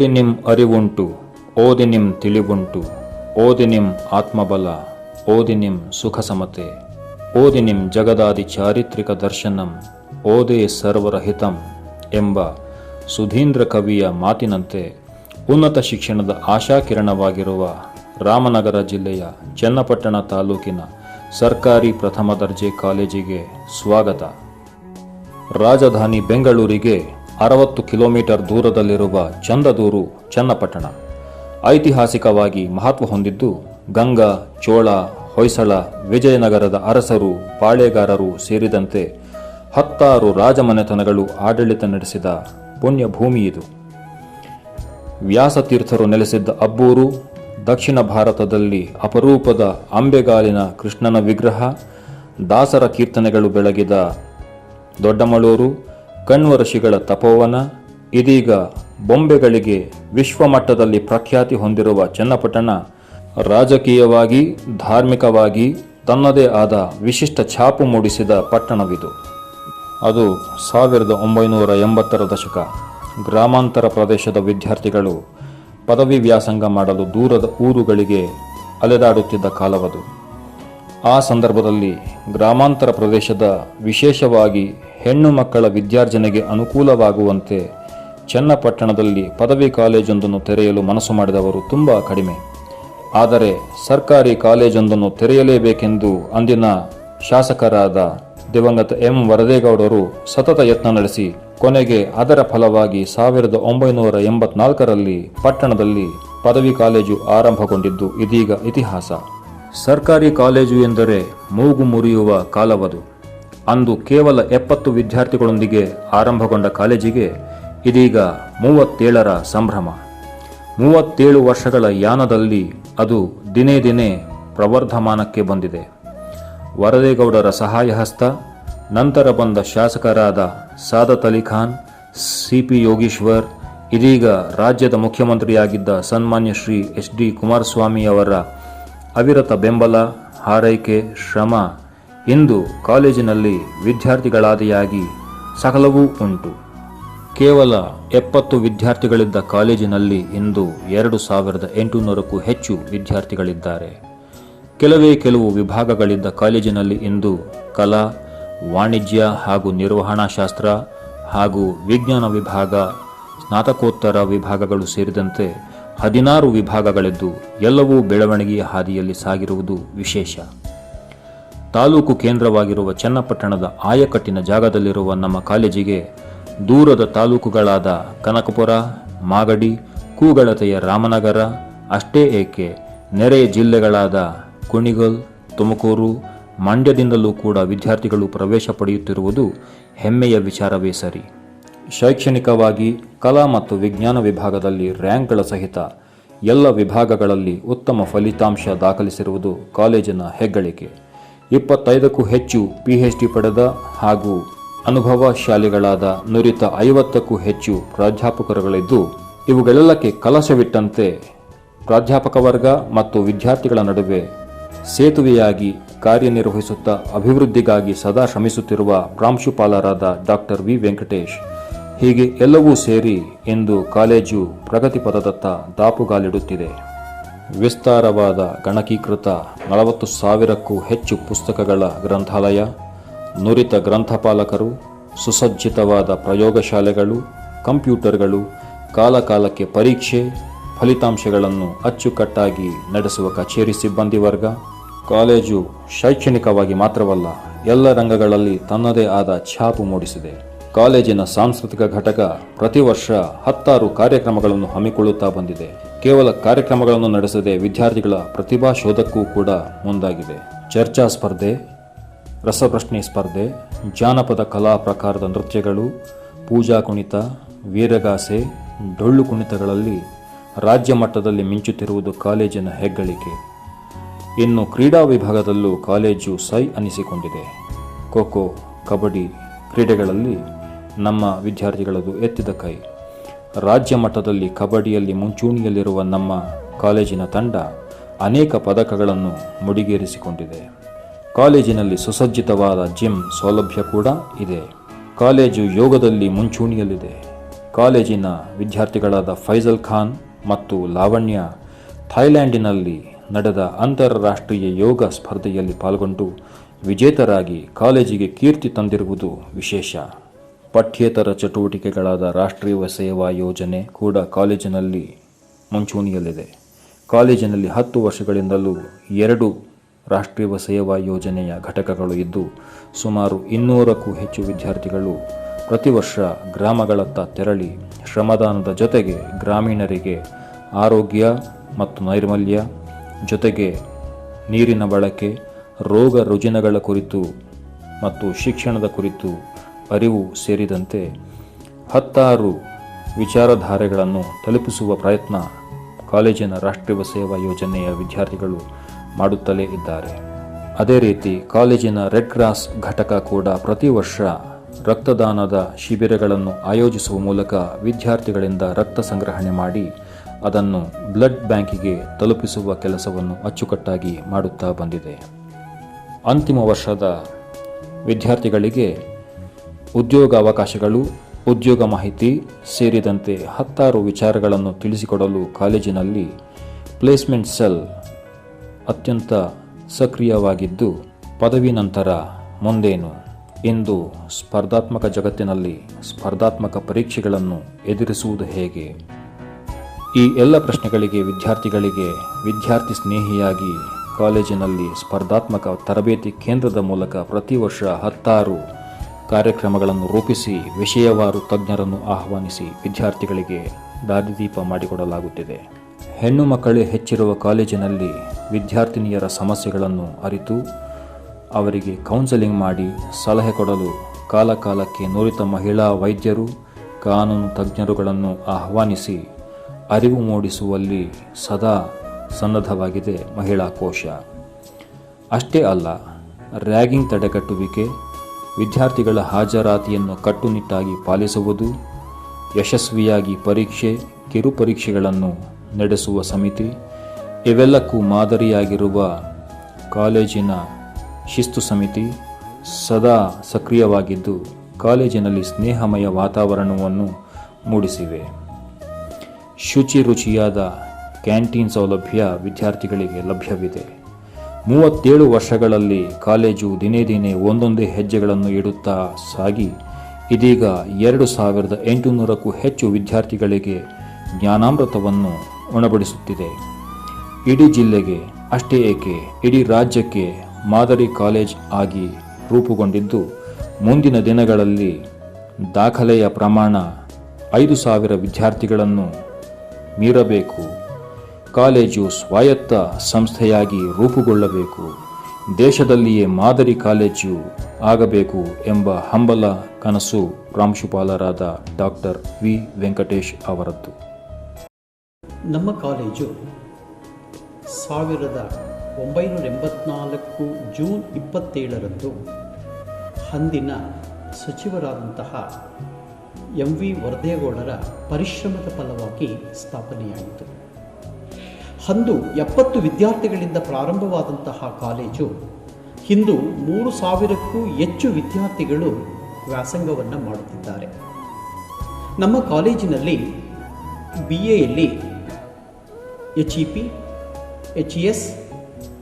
ಓದಿನಿಂ ಅರಿವುಂಟು ಓದಿನಿಂ ತಿಳಿವುಂಟು ನಿಮ್ ಆತ್ಮಬಲ ಓದಿನಿಂ ಸುಖ ಸಮತೆ ಓದಿನಿಂ ಜಗದಾದಿ ಚಾರಿತ್ರಿಕ ದರ್ಶನಂ, ಓದೇ ಸರ್ವರಹಿತಂ ಎಂಬ ಸುಧೀಂದ್ರ ಕವಿಯ ಮಾತಿನಂತೆ ಉನ್ನತ ಶಿಕ್ಷಣದ ಆಶಾಕಿರಣವಾಗಿರುವ ರಾಮನಗರ ಜಿಲ್ಲೆಯ ಚನ್ನಪಟ್ಟಣ ತಾಲೂಕಿನ ಸರ್ಕಾರಿ ಪ್ರಥಮ ದರ್ಜೆ ಕಾಲೇಜಿಗೆ ಸ್ವಾಗತ. ರಾಜಧಾನಿ ಬೆಂಗಳೂರಿಗೆ ಅರವತ್ತು ಕಿಲೋಮೀಟರ್ ದೂರದಲ್ಲಿರುವ ಚಂದದೂರು, ಚನ್ನಪಟ್ಟಣ. ಐತಿಹಾಸಿಕವಾಗಿ ಮಹತ್ವ ಹೊಂದಿದ್ದು ಗಂಗಾ, ಚೋಳ, ಹೊಯ್ಸಳ, ವಿಜಯನಗರದ ಅರಸರು, ಪಾಳೆಗಾರರು ಸೇರಿದಂತೆ ಹತ್ತಾರು ರಾಜಮನೆತನಗಳು ಆಡಳಿತ ನಡೆಸಿದ ಪುಣ್ಯಭೂಮಿ ಇದು. ವ್ಯಾಸತೀರ್ಥರು ನೆಲೆಸಿದ್ದ ಅಬ್ಬೂರು, ದಕ್ಷಿಣ ಭಾರತದಲ್ಲಿ ಅಪರೂಪದ ಅಂಬೆಗಾಲಿನ ಕೃಷ್ಣನ ವಿಗ್ರಹ, ದಾಸರ ಕೀರ್ತನೆಗಳು ಬೆಳಗಿದ ದೊಡ್ಡಮಳೂರು ಕಣ್ವಋಷಿಗಳ ತಪೋವನ, ಇದೀಗ ಬೊಂಬೆಗಳಿಗೆ ವಿಶ್ವಮಟ್ಟದಲ್ಲಿ ಪ್ರಖ್ಯಾತಿ ಹೊಂದಿರುವ ಚನ್ನಪಟ್ಟಣ ರಾಜಕೀಯವಾಗಿ, ಧಾರ್ಮಿಕವಾಗಿ ತನ್ನದೇ ಆದ ವಿಶಿಷ್ಟ ಛಾಪು ಮೂಡಿಸಿದ ಪಟ್ಟಣವಿದು. ಅದು ಸಾವಿರದ ಒಂಬೈನೂರ ಎಂಬತ್ತರ ದಶಕ. ಗ್ರಾಮಾಂತರ ಪ್ರದೇಶದ ವಿದ್ಯಾರ್ಥಿಗಳು ಪದವಿ ವ್ಯಾಸಂಗ ಮಾಡಲು ದೂರದ ಊರುಗಳಿಗೆ ಅಲೆದಾಡುತ್ತಿದ್ದ ಕಾಲವದು. ಆ ಸಂದರ್ಭದಲ್ಲಿ ಗ್ರಾಮಾಂತರ ಪ್ರದೇಶದ ವಿಶೇಷವಾಗಿ ಹೆಣ್ಣು ಮಕ್ಕಳ ವಿದ್ಯಾರ್ಜನೆಗೆ ಅನುಕೂಲವಾಗುವಂತೆ ಚನ್ನಪಟ್ಟಣದಲ್ಲಿ ಪದವಿ ಕಾಲೇಜೊಂದನ್ನು ತೆರೆಯಲು ಮನಸ್ಸು ಮಾಡಿದವರು ತುಂಬ ಕಡಿಮೆ. ಆದರೆ ಸರ್ಕಾರಿ ಕಾಲೇಜೊಂದನ್ನು ತೆರೆಯಲೇಬೇಕೆಂದು ಅಂದಿನ ಶಾಸಕರಾದ ದಿವಂಗತ ಎಂ ವರದೇಗೌಡರು ಸತತ ಯತ್ನ ನಡೆಸಿ, ಕೊನೆಗೆ ಅದರ ಫಲವಾಗಿ ಸಾವಿರದ ಒಂಬೈನೂರ ಎಂಬತ್ನಾಲ್ಕರಲ್ಲಿ ಪಟ್ಟಣದಲ್ಲಿ ಪದವಿ ಕಾಲೇಜು ಆರಂಭಗೊಂಡಿದ್ದು ಇದೀಗ ಇತಿಹಾಸ. ಸರ್ಕಾರಿ ಕಾಲೇಜು ಎಂದರೆ ಮೂಗು ಮುರಿಯುವ ಕಾಲವದು. ಅಂದು ಕೇವಲ ಎಪ್ಪತ್ತು ವಿದ್ಯಾರ್ಥಿಗಳೊಂದಿಗೆ ಆರಂಭಗೊಂಡ ಕಾಲೇಜಿಗೆ ಇದೀಗ ಮೂವತ್ತೇಳರ ಸಂಭ್ರಮ. ಮೂವತ್ತೇಳು ವರ್ಷಗಳ ಯಾನದಲ್ಲಿ ಅದು ದಿನೇ ದಿನೇ ಪ್ರವರ್ಧಮಾನಕ್ಕೆ ಬಂದಿದೆ. ವರದೇಗೌಡರ ಸಹಾಯ ಹಸ್ತ, ನಂತರ ಬಂದ ಶಾಸಕರಾದ ಸಾದತ್ ಅಲಿ ಖಾನ್, ಸಿ ಪಿ ಯೋಗೀಶ್ವರ್, ಇದೀಗ ರಾಜ್ಯದ ಮುಖ್ಯಮಂತ್ರಿಯಾಗಿದ್ದ ಸನ್ಮಾನ್ಯ ಶ್ರೀ ಎಚ್ ಡಿ ಕುಮಾರಸ್ವಾಮಿಯವರ ಅವಿರತ ಬೆಂಬಲ, ಹಾರೈಕೆ, ಶ್ರಮ ಇಂದು ಕಾಲೇಜಿನಲ್ಲಿ ವಿದ್ಯಾರ್ಥಿಗಳಾದಿಯಾಗಿ ಸಕಲವೂ ಉಂಟು. ಕೇವಲ ಎಪ್ಪತ್ತು ವಿದ್ಯಾರ್ಥಿಗಳಿದ್ದ ಕಾಲೇಜಿನಲ್ಲಿ ಇಂದು ಎರಡು ಸಾವಿರದ ಎಂಟುನೂರಕ್ಕೂ ಹೆಚ್ಚು ವಿದ್ಯಾರ್ಥಿಗಳಿದ್ದಾರೆ. ಕೆಲವೇ ಕೆಲವು ವಿಭಾಗಗಳಿದ್ದ ಕಾಲೇಜಿನಲ್ಲಿ ಇಂದು ಕಲಾ, ವಾಣಿಜ್ಯ ಹಾಗೂ ನಿರ್ವಹಣಾಶಾಸ್ತ್ರ ಹಾಗೂ ವಿಜ್ಞಾನ ವಿಭಾಗ, ಸ್ನಾತಕೋತ್ತರ ವಿಭಾಗಗಳು ಸೇರಿದಂತೆ ಹದಿನಾರು ವಿಭಾಗಗಳಿದ್ದು ಎಲ್ಲವೂ ಬೆಳವಣಿಗೆಯ ಹಾದಿಯಲ್ಲಿ ಸಾಗಿರುವುದು ವಿಶೇಷ. ತಾಲೂಕು ಕೇಂದ್ರವಾಗಿರುವ ಚನ್ನಪಟ್ಟಣದ ಆಯಕಟ್ಟಿನ ಜಾಗದಲ್ಲಿರುವ ನಮ್ಮ ಕಾಲೇಜಿಗೆ ದೂರದ ತಾಲೂಕುಗಳಾದ ಕನಕಪುರ, ಮಾಗಡಿ, ಕೂಗಳತೆಯ ರಾಮನಗರ, ಅಷ್ಟೇ ಏಕೆ ನೆರೆಯ ಜಿಲ್ಲೆಗಳಾದ ಕುಣಿಗಲ್, ತುಮಕೂರು, ಮಂಡ್ಯದಿಂದಲೂ ಕೂಡ ವಿದ್ಯಾರ್ಥಿಗಳು ಪ್ರವೇಶ ಪಡೆಯುತ್ತಿರುವುದು ಹೆಮ್ಮೆಯ ವಿಚಾರವೇ ಸರಿ. ಶೈಕ್ಷಣಿಕವಾಗಿ ಕಲಾ ಮತ್ತು ವಿಜ್ಞಾನ ವಿಭಾಗದಲ್ಲಿ ರ್ಯಾಂಕ್ಗಳ ಸಹಿತ ಎಲ್ಲ ವಿಭಾಗಗಳಲ್ಲಿ ಉತ್ತಮ ಫಲಿತಾಂಶ ದಾಖಲಿಸಿರುವುದು ಕಾಲೇಜಿನ ಹೆಗ್ಗಳಿಕೆ. ಇಪ್ಪತ್ತೈದಕ್ಕೂ ಹೆಚ್ಚು ಪಿಎಚ್ಡಿ ಪಡೆದ ಹಾಗೂ ಅನುಭವಶಾಲಿಗಳಾದ ನುರಿತ ಐವತ್ತಕ್ಕೂ ಹೆಚ್ಚು ಪ್ರಾಧ್ಯಾಪಕರುಗಳಿದ್ದು, ಇವುಗಳೆಲ್ಲಕ್ಕೆ ಕಲಶವಿಟ್ಟಂತೆ ಪ್ರಾಧ್ಯಾಪಕ ವರ್ಗ ಮತ್ತು ವಿದ್ಯಾರ್ಥಿಗಳ ನಡುವೆ ಸೇತುವೆಯಾಗಿ ಕಾರ್ಯನಿರ್ವಹಿಸುತ್ತಾ ಅಭಿವೃದ್ಧಿಗಾಗಿ ಸದಾ ಶ್ರಮಿಸುತ್ತಿರುವ ಪ್ರಾಂಶುಪಾಲರಾದ ಡಾಕ್ಟರ್ ವಿ ವೆಂಕಟೇಶ್, ಹೀಗೆ ಎಲ್ಲವೂ ಸೇರಿ ಎಂದು ಕಾಲೇಜು ಪ್ರಗತಿಪಥದತ್ತ ದಾಪುಗಾಲಿಡುತ್ತಿದೆ. ವಿಸ್ತಾರವಾದ ಗಣಕೀಕೃತ ನಲವತ್ತು ಸಾವಿರಕ್ಕೂ ಹೆಚ್ಚು ಪುಸ್ತಕಗಳ ಗ್ರಂಥಾಲಯ, ನುರಿತ ಗ್ರಂಥಪಾಲಕರು, ಸುಸಜ್ಜಿತವಾದ ಪ್ರಯೋಗಶಾಲೆಗಳು, ಕಂಪ್ಯೂಟರ್ಗಳು, ಕಾಲಕಾಲಕ್ಕೆ ಪರೀಕ್ಷೆ, ಫಲಿತಾಂಶಗಳನ್ನು ಅಚ್ಚುಕಟ್ಟಾಗಿ ನಡೆಸುವ ಕಚೇರಿ ಸಿಬ್ಬಂದಿ ವರ್ಗ. ಕಾಲೇಜು ಶೈಕ್ಷಣಿಕವಾಗಿ ಮಾತ್ರವಲ್ಲ, ಎಲ್ಲ ರಂಗಗಳಲ್ಲಿ ತನ್ನದೇ ಆದ ಛಾಪು ಮೂಡಿಸಿದೆ. ಕಾಲೇಜಿನ ಸಾಂಸ್ಕೃತಿಕ ಘಟಕ ಪ್ರತಿ ವರ್ಷ ಹತ್ತಾರು ಕಾರ್ಯಕ್ರಮಗಳನ್ನು ಹಮ್ಮಿಕೊಳ್ಳುತ್ತಾ ಬಂದಿದೆ. ಕೇವಲ ಕಾರ್ಯಕ್ರಮಗಳನ್ನು ನಡೆಸದೆ ವಿದ್ಯಾರ್ಥಿಗಳ ಪ್ರತಿಭಾ ಶೋಧಕ್ಕೂ ಕೂಡ ಮುಂದಾಗಿದೆ. ಚರ್ಚಾ ಸ್ಪರ್ಧೆ, ರಸಪ್ರಶ್ನೆ ಸ್ಪರ್ಧೆ, ಜಾನಪದ ಕಲಾ ಪ್ರಕಾರದ ನೃತ್ಯಗಳು, ಪೂಜಾ ಕುಣಿತ, ವೀರಗಾಸೆ, ಡೊಳ್ಳು ಕುಣಿತಗಳಲ್ಲಿ ರಾಜ್ಯ ಮಟ್ಟದಲ್ಲಿ ಮಿಂಚುತ್ತಿರುವುದು ಕಾಲೇಜಿನ ಹೆಗ್ಗಳಿಕೆ. ಇನ್ನು ಕ್ರೀಡಾ ವಿಭಾಗದಲ್ಲೂ ಕಾಲೇಜು ಸೈ ಅನಿಸಿಕೊಂಡಿದೆ. ಖೋ ಖೋ, ಕಬಡ್ಡಿ ಕ್ರೀಡೆಗಳಲ್ಲಿ ನಮ್ಮ ವಿದ್ಯಾರ್ಥಿಗಳದು ಎತ್ತಿದ ಕೈ. ರಾಜ್ಯ ಮಟ್ಟದಲ್ಲಿ ಕಬಡ್ಡಿಯಲ್ಲಿ ಮುಂಚೂಣಿಯಲ್ಲಿರುವ ನಮ್ಮ ಕಾಲೇಜಿನ ತಂಡ ಅನೇಕ ಪದಕಗಳನ್ನು ಮುಡಿಗೇರಿಸಿಕೊಂಡಿದೆ. ಕಾಲೇಜಿನಲ್ಲಿ ಸುಸಜ್ಜಿತವಾದ ಜಿಮ್ ಸೌಲಭ್ಯ ಕೂಡ ಇದೆ. ಕಾಲೇಜು ಯೋಗದಲ್ಲಿ ಮುಂಚೂಣಿಯಲ್ಲಿದೆ. ಕಾಲೇಜಿನ ವಿದ್ಯಾರ್ಥಿಗಳಾದ ಫೈಜಲ್ ಖಾನ್ ಮತ್ತು ಲಾವಣ್ಯ ಥೈಲ್ಯಾಂಡಿನಲ್ಲಿ ನಡೆದ ಅಂತಾರಾಷ್ಟ್ರೀಯ ಯೋಗ ಸ್ಪರ್ಧೆಯಲ್ಲಿ ಪಾಲ್ಗೊಂಡು ವಿಜೇತರಾಗಿ ಕಾಲೇಜಿಗೆ ಕೀರ್ತಿ ತಂದಿರುವುದು ವಿಶೇಷ. ಪಠ್ಯೇತರ ಚಟುವಟಿಕೆಗಳಾದ ರಾಷ್ಟ್ರೀಯ ಸೇವಾ ಯೋಜನೆ ಕೂಡ ಕಾಲೇಜಿನಲ್ಲಿ ಮುಂಚೂಣಿಯಲ್ಲಿದೆ. ಕಾಲೇಜಿನಲ್ಲಿ ಹತ್ತು ವರ್ಷಗಳಿಂದಲೂ ಎರಡು ರಾಷ್ಟ್ರೀಯ ಸೇವಾ ಯೋಜನೆಯ ಘಟಕಗಳು ಇದ್ದು, ಸುಮಾರು ಇನ್ನೂರಕ್ಕೂ ಹೆಚ್ಚು ವಿದ್ಯಾರ್ಥಿಗಳು ಪ್ರತಿ ವರ್ಷ ಗ್ರಾಮಗಳತ್ತ ತೆರಳಿ ಶ್ರಮದಾನದ ಜೊತೆಗೆ ಗ್ರಾಮೀಣರಿಗೆ ಆರೋಗ್ಯ ಮತ್ತು ನೈರ್ಮಲ್ಯ, ಜೊತೆಗೆ ನೀರಿನ ಬಳಕೆ, ರೋಗ ರುಜಿನಗಳ ಕುರಿತು ಮತ್ತು ಶಿಕ್ಷಣದ ಕುರಿತು ಅರಿವು ಸೇರಿದಂತೆ ಹತ್ತಾರು ವಿಚಾರಧಾರೆಗಳನ್ನು ತಲುಪಿಸುವ ಪ್ರಯತ್ನ ಕಾಲೇಜಿನ ರಾಷ್ಟ್ರೀಯ ಸೇವಾ ಯೋಜನೆಯ ವಿದ್ಯಾರ್ಥಿಗಳು ಮಾಡುತ್ತಲೇ ಇದ್ದಾರೆ. ಅದೇ ರೀತಿ ಕಾಲೇಜಿನ ರೆಡ್ ಕ್ರಾಸ್ ಘಟಕ ಕೂಡ ಪ್ರತಿ ವರ್ಷ ರಕ್ತದಾನದ ಶಿಬಿರಗಳನ್ನು ಆಯೋಜಿಸುವ ಮೂಲಕ ವಿದ್ಯಾರ್ಥಿಗಳಿಂದ ರಕ್ತ ಸಂಗ್ರಹಣೆ ಮಾಡಿ ಅದನ್ನು ಬ್ಲಡ್ ಬ್ಯಾಂಕಿಗೆ ತಲುಪಿಸುವ ಕೆಲಸವನ್ನು ಅಚ್ಚುಕಟ್ಟಾಗಿ ಮಾಡುತ್ತಾ ಬಂದಿದೆ. ಅಂತಿಮ ವರ್ಷದ ವಿದ್ಯಾರ್ಥಿಗಳಿಗೆ ಉದ್ಯೋಗ ಅವಕಾಶಗಳು, ಉದ್ಯೋಗ ಮಾಹಿತಿ ಸೇರಿದಂತೆ ಹತ್ತಾರು ವಿಚಾರಗಳನ್ನು ತಿಳಿಸಿಕೊಡಲು ಕಾಲೇಜಿನಲ್ಲಿ ಪ್ಲೇಸ್ಮೆಂಟ್ ಸೆಲ್ ಅತ್ಯಂತ ಸಕ್ರಿಯವಾಗಿದ್ದು, ಪದವಿ ನಂತರ ಮುಂದೇನು? ಇಂದು ಸ್ಪರ್ಧಾತ್ಮಕ ಜಗತ್ತಿನಲ್ಲಿ ಸ್ಪರ್ಧಾತ್ಮಕ ಪರೀಕ್ಷೆಗಳನ್ನು ಎದುರಿಸುವುದು ಹೇಗೆ? ಈ ಎಲ್ಲ ಪ್ರಶ್ನೆಗಳಿಗೆ ವಿದ್ಯಾರ್ಥಿಗಳಿಗೆ ವಿದ್ಯಾರ್ಥಿ ಸ್ನೇಹಿಯಾಗಿ ಕಾಲೇಜಿನಲ್ಲಿ ಸ್ಪರ್ಧಾತ್ಮಕ ತರಬೇತಿ ಕೇಂದ್ರದ ಮೂಲಕ ಪ್ರತಿ ವರ್ಷ ಹತ್ತಾರು ಕಾರ್ಯಕ್ರಮಗಳನ್ನು ರೂಪಿಸಿ ವಿಷಯವಾರು ತಜ್ಞರನ್ನು ಆಹ್ವಾನಿಸಿ ವಿದ್ಯಾರ್ಥಿಗಳಿಗೆ ದಾರಿದೀಪ ಮಾಡಿಕೊಡಲಾಗುತ್ತಿದೆ. ಹೆಣ್ಣು ಮಕ್ಕಳೇ ಹೆಚ್ಚಿರುವ ಕಾಲೇಜಿನಲ್ಲಿ ವಿದ್ಯಾರ್ಥಿನಿಯರ ಸಮಸ್ಯೆಗಳನ್ನು ಅರಿತು ಅವರಿಗೆ ಕೌನ್ಸೆಲಿಂಗ್ ಮಾಡಿ ಸಲಹೆ ಕೊಡಲು ಕಾಲಕಾಲಕ್ಕೆ ನುರಿತ ಮಹಿಳಾ ವೈದ್ಯರು, ಕಾನೂನು ತಜ್ಞರುಗಳನ್ನು ಆಹ್ವಾನಿಸಿ ಅರಿವು ಮೂಡಿಸುವಲ್ಲಿ ಸದಾ ಸನ್ನದ್ಧವಾಗಿದೆ ಮಹಿಳಾ ಕೋಶ. ಅಷ್ಟೇ ಅಲ್ಲ, ರ್ಯಾಗಿಂಗ್ ತಡೆಗಟ್ಟುವಿಕೆ ವಿದ್ಯಾರ್ಥಿಗಳ ಹಾಜರಾತಿಯನ್ನು ಕಟ್ಟುನಿಟ್ಟಾಗಿ ಪಾಲಿಸುವುದು, ಯಶಸ್ವಿಯಾಗಿ ಪರೀಕ್ಷೆ ಕಿರುಪರೀಕ್ಷೆಗಳನ್ನು ನಡೆಸುವ ಸಮಿತಿ, ಇವೆಲ್ಲಕ್ಕೂ ಮಾದರಿಯಾಗಿರುವ ಕಾಲೇಜಿನ ಶಿಸ್ತು ಸಮಿತಿ ಸದಾ ಸಕ್ರಿಯವಾಗಿದ್ದು, ಕಾಲೇಜಿನಲ್ಲಿ ಸ್ನೇಹಮಯ ವಾತಾವರಣವನ್ನು ಮೂಡಿಸಿವೆ. ಶುಚಿ ರುಚಿಯಾದ ಕ್ಯಾಂಟೀನ್ ಸೌಲಭ್ಯ ವಿದ್ಯಾರ್ಥಿಗಳಿಗೆ ಲಭ್ಯವಿದೆ. ಮೂವತ್ತೇಳು ವರ್ಷಗಳಲ್ಲಿ ಕಾಲೇಜು ದಿನೇ ದಿನೇ ಒಂದೊಂದೇ ಹೆಜ್ಜೆಗಳನ್ನು ಇಡುತ್ತಾ ಸಾಗಿ, ಇದೀಗ ಎರಡು ಸಾವಿರದ ಎಂಟುನೂರಕ್ಕೂ ಹೆಚ್ಚು ವಿದ್ಯಾರ್ಥಿಗಳಿಗೆ ಜ್ಞಾನಾಮೃತವನ್ನು ಉಣಬಡಿಸುತ್ತಿದೆ. ಇಡೀ ಜಿಲ್ಲೆಗೆ, ಅಷ್ಟೇ ಏಕೆ, ಇಡೀ ರಾಜ್ಯಕ್ಕೆ ಮಾದರಿ ಕಾಲೇಜ್ ಆಗಿ ರೂಪುಗೊಂಡಿದ್ದು, ಮುಂದಿನ ದಿನಗಳಲ್ಲಿ ದಾಖಲೆಯ ಪ್ರಮಾಣ ಐದು ಸಾವಿರ ವಿದ್ಯಾರ್ಥಿಗಳನ್ನು ಮೀರಬೇಕು. ಕಾಲೇಜು ಸ್ವಾಯತ್ತ ಸಂಸ್ಥೆಯಾಗಿ ರೂಪುಗೊಳ್ಳಬೇಕು. ದೇಶದಲ್ಲಿಯೇ ಮಾದರಿ ಕಾಲೇಜು ಆಗಬೇಕು ಎಂಬ ಹಂಬಲ ಕನಸು ಪ್ರಾಂಶುಪಾಲರಾದ ಡಾಕ್ಟರ್ ವಿ. ವೆಂಕಟೇಶ್ ಅವರದ್ದು. ನಮ್ಮ ಕಾಲೇಜು ಸಾವಿರದ ಒಂಬೈನೂರ ಎಂಬತ್ನಾಲ್ಕು ಜೂನ್ ಇಪ್ಪತ್ತೇಳರಂದು ಅಂದಿನ ಸಚಿವರಾದಂತಹ ಎಂ ವಿ ವರದೇಗೌಡರ ಪರಿಶ್ರಮದ ಫಲವಾಗಿ ಸ್ಥಾಪನೆಯಾಯಿತು. ಅಂದು ಎಪ್ಪತ್ತು ವಿದ್ಯಾರ್ಥಿಗಳಿಂದ ಪ್ರಾರಂಭವಾದಂತಹ ಕಾಲೇಜು. ಇಂದು ಮೂರು ಸಾವಿರಕ್ಕೂ ಹೆಚ್ಚು ವಿದ್ಯಾರ್ಥಿಗಳು ವ್ಯಾಸಂಗವನ್ನು ಮಾಡುತ್ತಿದ್ದಾರೆ. ನಮ್ಮ ಕಾಲೇಜಿನಲ್ಲಿ B ಎಯಲ್ಲಿ H E P H E S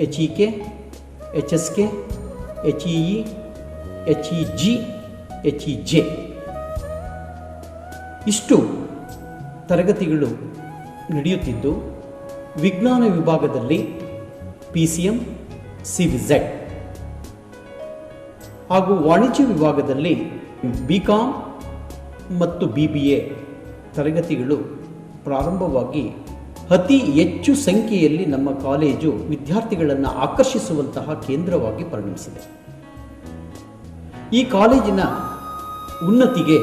H E K H S K H E H E G H E J ಇಷ್ಟು ತರಗತಿಗಳು ನಡೆಯುತ್ತಿದ್ದು ವಿಜ್ಞಾನ ವಿಭಾಗದಲ್ಲಿ P C M C V Z ಹಾಗೂ ವಾಣಿಜ್ಯ ವಿಭಾಗದಲ್ಲಿ ಬಿ ಕಾಮ್ ಮತ್ತು ಬಿ ಬಿ ಎ ತರಗತಿಗಳು ಪ್ರಾರಂಭವಾಗಿ ಅತಿ ಹೆಚ್ಚು ಸಂಖ್ಯೆಯಲ್ಲಿ ನಮ್ಮ ಕಾಲೇಜು ವಿದ್ಯಾರ್ಥಿಗಳನ್ನು ಆಕರ್ಷಿಸುವಂತಹ ಕೇಂದ್ರವಾಗಿ ಪರಿಣಮಿಸಿದೆ. ಈ ಕಾಲೇಜಿನ ಉನ್ನತಿಗೆ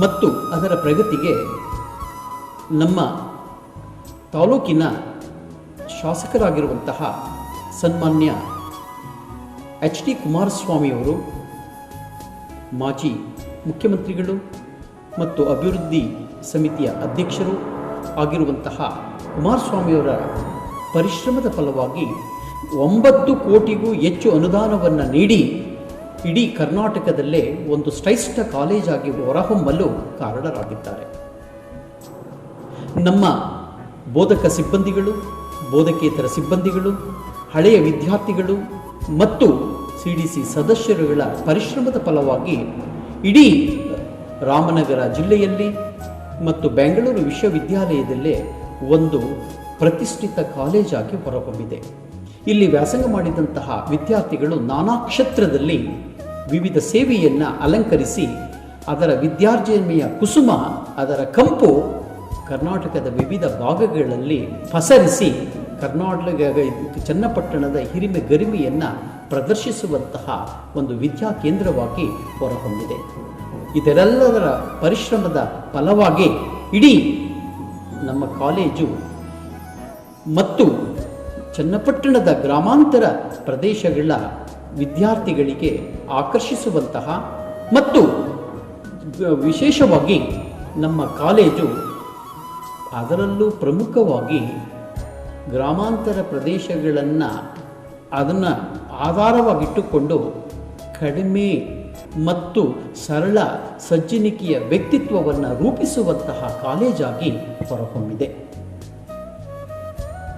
ಮತ್ತು ಅದರ ಪ್ರಗತಿಗೆ ನಮ್ಮ ತಾಲೂಕಿನ ಶಾಸಕರಾಗಿರುವಂತಹ ಸನ್ಮಾನ್ಯ ಎಚ್ ಡಿ ಕುಮಾರಸ್ವಾಮಿಯವರು, ಮಾಜಿ ಮುಖ್ಯಮಂತ್ರಿಗಳು ಮತ್ತು ಅಭಿವೃದ್ಧಿ ಸಮಿತಿಯ ಅಧ್ಯಕ್ಷರು ಆಗಿರುವಂತಹ ಕುಮಾರಸ್ವಾಮಿಯವರ ಪರಿಶ್ರಮದ ಫಲವಾಗಿ ಒಂಬತ್ತು ಕೋಟಿಗೂ ಹೆಚ್ಚು ಅನುದಾನವನ್ನು ನೀಡಿ ಇಡೀ ಕರ್ನಾಟಕದಲ್ಲೇ ಒಂದು ಶ್ರೇಷ್ಠ ಕಾಲೇಜಾಗಿ ಹೊರಹೊಮ್ಮಲು ಕಾರಣರಾಗಿದ್ದಾರೆ. ನಮ್ಮ ಬೋಧಕ ಸಿಬ್ಬಂದಿಗಳು, ಬೋಧಕೇತರ ಸಿಬ್ಬಂದಿಗಳು, ಹಳೆಯ ವಿದ್ಯಾರ್ಥಿಗಳು ಮತ್ತು ಸಿ ಡಿ ಸಿ ಸದಸ್ಯರುಗಳ ಪರಿಶ್ರಮದ ಫಲವಾಗಿ ಇಡೀ ರಾಮನಗರ ಜಿಲ್ಲೆಯಲ್ಲಿ ಮತ್ತು ಬೆಂಗಳೂರು ವಿಶ್ವವಿದ್ಯಾಲಯದಲ್ಲೇ ಒಂದು ಪ್ರತಿಷ್ಠಿತ ಕಾಲೇಜಾಗಿ ಹೊರಹೊಮ್ಮಿದೆ. ಇಲ್ಲಿ ವ್ಯಾಸಂಗ ಮಾಡಿದಂತಹ ವಿದ್ಯಾರ್ಥಿಗಳು ನಾನಾ ಕ್ಷೇತ್ರದಲ್ಲಿ ವಿವಿಧ ಸೇವೆಯನ್ನು ಅಲಂಕರಿಸಿ, ಅದರ ವಿದ್ಯಾರ್ಜನೆಯ ಕುಸುಮ, ಅದರ ಕಂಪು ಕರ್ನಾಟಕದ ವಿವಿಧ ಭಾಗಗಳಲ್ಲಿ ಪಸರಿಸಿ ಕರ್ನಾಟಕ ಚನ್ನಪಟ್ಟಣದ ಹಿರಿಮೆ ಗರಿಮೆಯನ್ನು ಪ್ರದರ್ಶಿಸುವಂತಹ ಒಂದು ವಿದ್ಯಾ ಕೇಂದ್ರವಾಗಿ ಹೊರಹೊಮ್ಮಿದೆ. ಇದರೆಲ್ಲದರ ಪರಿಶ್ರಮದ ಫಲವಾಗಿ ಇಡೀ ನಮ್ಮ ಕಾಲೇಜು ಮತ್ತು ಚನ್ನಪಟ್ಟಣದ ಗ್ರಾಮಾಂತರ ಪ್ರದೇಶಗಳ ವಿದ್ಯಾರ್ಥಿಗಳಿಗೆ ಆಕರ್ಷಿಸುವಂತಹ ಮತ್ತು ವಿಶೇಷವಾಗಿ ನಮ್ಮ ಕಾಲೇಜು ಅದರಲ್ಲೂ ಪ್ರಮುಖವಾಗಿ ಗ್ರಾಮಾಂತರ ಪ್ರದೇಶಗಳನ್ನು ಅದನ್ನು ಆಧಾರವಾಗಿಟ್ಟುಕೊಂಡು ಕಡಿಮೆ ಮತ್ತು ಸರಳ ಸಜ್ಜನಿಕೆಯ ವ್ಯಕ್ತಿತ್ವವನ್ನು ರೂಪಿಸುವಂತಹ ಕಾಲೇಜಾಗಿ ಹೊರಹೊಮ್ಮಿದೆ.